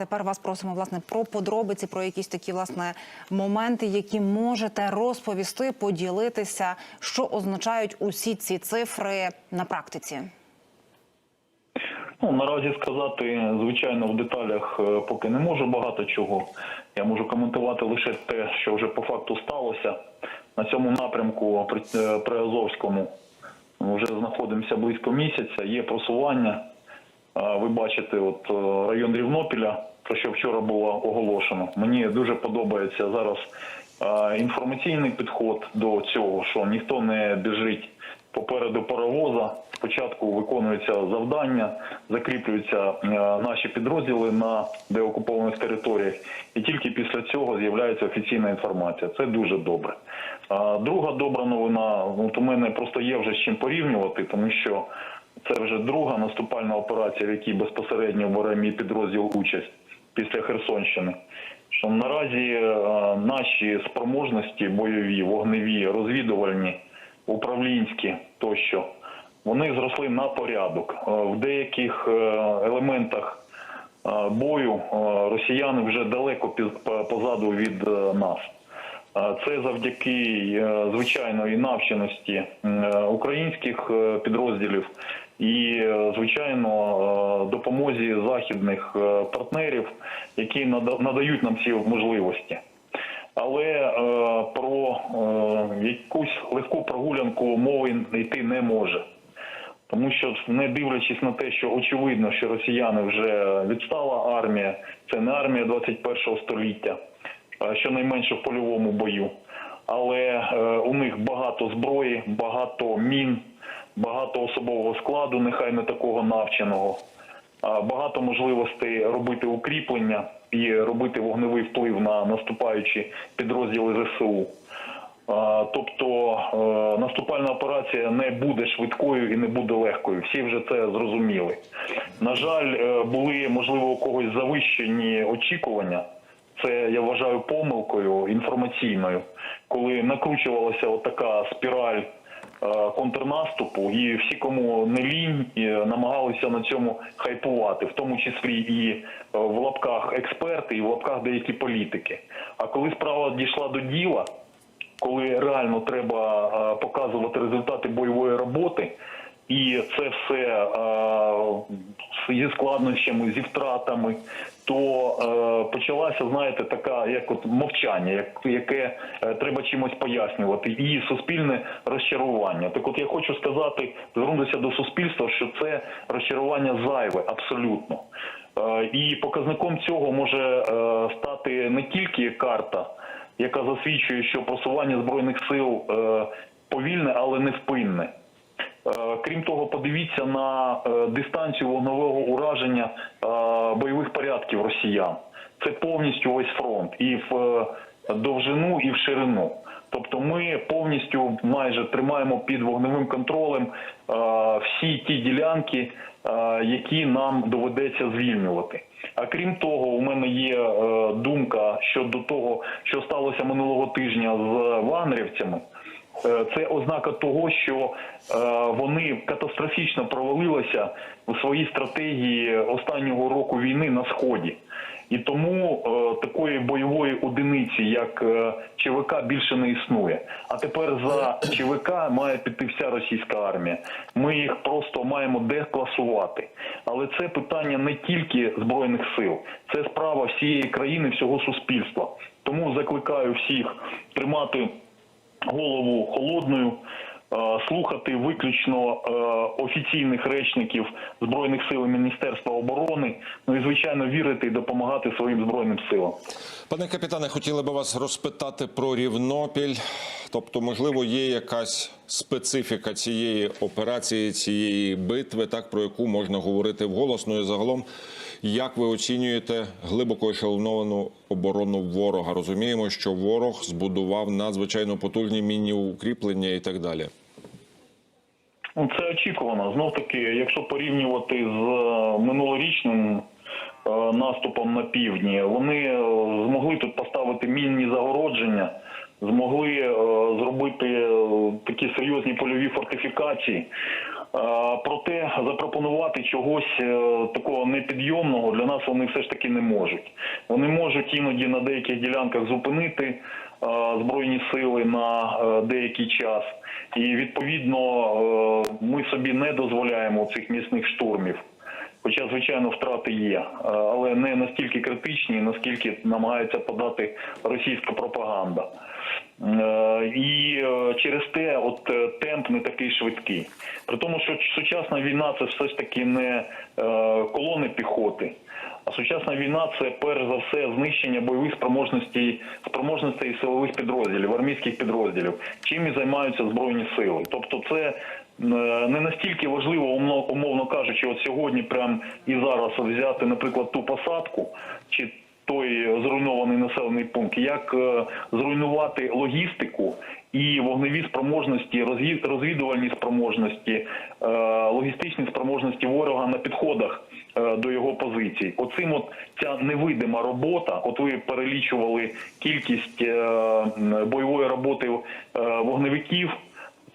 Тепер вас просимо власне про подробиці, про якісь такі власне моменти, які можете розповісти, поділитися, що означають усі ці цифри на практиці. Ну, наразі сказати, звичайно, в деталях е, поки не можу багато чого. Я можу коментувати лише те, що вже по факту сталося. На цьому напрямку при, е, при Азовському вже знаходимося близько місяця. Є просування. Е, Ви бачите, от е, район Рівнопіля, про що вчора було оголошено. Мені дуже подобається зараз інформаційний підход до цього, що ніхто не біжить попереду паровоза. Спочатку виконуються завдання, закріплюються наші підрозділи на деокупованих територіях, і тільки після цього з'являється офіційна інформація. Це дуже добре. Друга добра новина. От у мене просто є вже з чим порівнювати, тому що це вже друга наступальна операція, в якій безпосередньо бере мій підрозділ участь після Херсонщини. Що наразі е, наші спроможності бойові, вогневі, розвідувальні, управлінські тощо, вони зросли на порядок. Е, В деяких е, елементах бою росіяни вже далеко позаду від нас. Це завдяки звичайної навченості українських підрозділів і, е, звичайно, е, допомозі західних е, партнерів, які нада- надають нам ці можливості. Але про якусь легку прогулянку мови йти не може. Тому що не дивлячись на те, що очевидно, що росіяни вже відстала армія, це не армія 21 століття, щонайменше в польовому бою. Але у них багато зброї, багато мін, багато особового складу, нехай не такого навченого, багато можливостей робити укріплення і робити вогневий вплив на наступаючі підрозділи ЗСУ. Тобто е, наступальна операція не буде швидкою і не буде легкою. Всі вже це зрозуміли. На жаль, е, були можливо у когось завищені очікування. Це я вважаю помилкою інформаційною, коли накручувалася отака спіраль контрнаступу, і всі, кому не лінь, намагалися на цьому хайпувати, в тому числі і е, в лапках експерти, і в лапках деякі політики. А коли справа дійшла до діла, коли реально треба е, показувати результати бойової роботи, і це все е, зі складнощами, зі втратами, то е, почалася, знаєте, така як от мовчання, як, яке е, треба чимось пояснювати, і суспільне розчарування. Так, от я хочу сказати, звернутися до суспільства, що це розчарування зайве абсолютно. Е, і показником цього може е, стати не тільки карта яка засвідчує, що просування збройних сил е, повільне, але невпинне. Е, Крім того, подивіться на е, дистанцію вогневого ураження е, бойових порядків росіян. Це повністю весь фронт і в довжину, і в ширину. Тобто ми повністю майже тримаємо під вогневим контролем всі ті ділянки, які нам доведеться звільнювати. А крім того, у мене є думка щодо того, що сталося минулого тижня з вагнерівцями. Е, Це ознака того, що е, вони катастрофічно провалилися у своїй стратегії останнього року війни на сході. І тому е, такої бойової одиниці, як ЧВК, більше не існує. А тепер за ЧВК має піти вся російська армія. Ми їх просто маємо декласувати. Але це питання не тільки збройних сил, це справа всієї країни, всього суспільства. Тому закликаю всіх тримати голову холодною, е, слухати виключно е, офіційних речників збройних сил Міністерства оборони. Ну і звичайно вірити і допомагати своїм збройним силам. Пане капітане, хотіли би вас розпитати про Рівнопіль. Тобто, можливо, є якась специфіка цієї операції, цієї битви, так про яку можна говорити вголос. Ну і загалом, як ви оцінюєте глибоко ешелоновану оборону ворога? Розуміємо, що ворог збудував надзвичайно потужні мінні укріплення і так далі. Ну, Це очікувано. Знов таки, якщо порівнювати з е, минулорічним е, наступом на півдні, вони е, змогли тут поставити мінні загородження, змогли зробити такі серйозні польові фортифікації. Проте запропонувати чогось е, такого непідйомного для нас вони все ж таки не можуть. Вони можуть іноді на деяких ділянках зупинити е, збройні сили на е, деякий час, і відповідно е, ми собі не дозволяємо цих місних штурмів. Хоча, звичайно, втрати є, е, але не настільки критичні, наскільки намагається подати російська пропаганда. Е, І е, через те, от е, не такий швидкий. При тому, що сучасна війна це все ж таки не е, колони піхоти. А сучасна війна це перш за все знищення бойових спроможностей спроможностей силових підрозділів, армійських підрозділів, чим і займаються збройні сили. Тобто, це е, не настільки важливо, умовно, кажучи, от сьогодні, прям і зараз взяти, наприклад, ту посадку чи той зруйнований населений пункт, як е, зруйнувати логістику і вогневі спроможності, розвід- розвідувальні спроможності, е, логістичні спроможності ворога на підходах е, до його позицій. Оцим от ця невидима робота. От ви перелічували кількість бойової роботи вогневиків.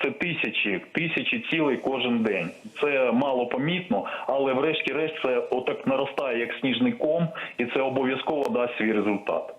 Це тисячі, тисячі цілей кожен день. Це мало помітно, але врешті-решт це отак наростає як сніжний ком, і це обов'язково дасть свій результат.